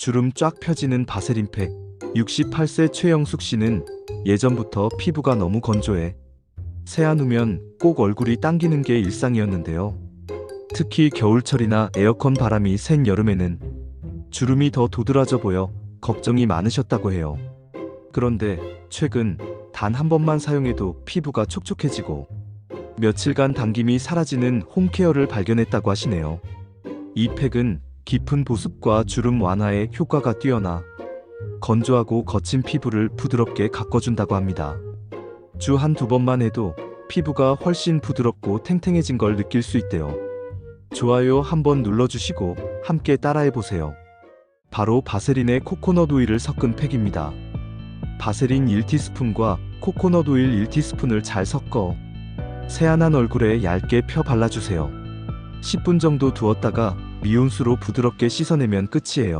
주름 쫙 펴지는 바세린팩. 68세 최영숙 씨는 예전부터 피부가 너무 건조해 세안 후면 꼭 얼굴이 당기는 게 일상이었는데요. 특히 겨울철이나 에어컨 바람이 센 여름에는 주름이 더 도드라져 보여 걱정이 많으셨다고 해요. 그런데 최근 단 한 번만 사용해도 피부가 촉촉해지고 며칠간 당김이 사라지는 홈케어를 발견했다고 하시네요. 이 팩은 깊은 보습과 주름 완화에 효과가 뛰어나 건조하고 거친 피부를 부드럽게 가꿔준다고 합니다. 주 한 두 번만 해도 피부가 훨씬 부드럽고 탱탱해진 걸 느낄 수 있대요. 좋아요 한번 눌러주시고 함께 따라해보세요. 바로 바세린의 코코넛 오일을 섞은 팩입니다. 바세린 1티스푼과 코코넛 오일 1티스푼을 잘 섞어 세안한 얼굴에 얇게 펴 발라주세요. 10분 정도 두었다가 미온수로 부드럽게 씻어내면 끝이에요.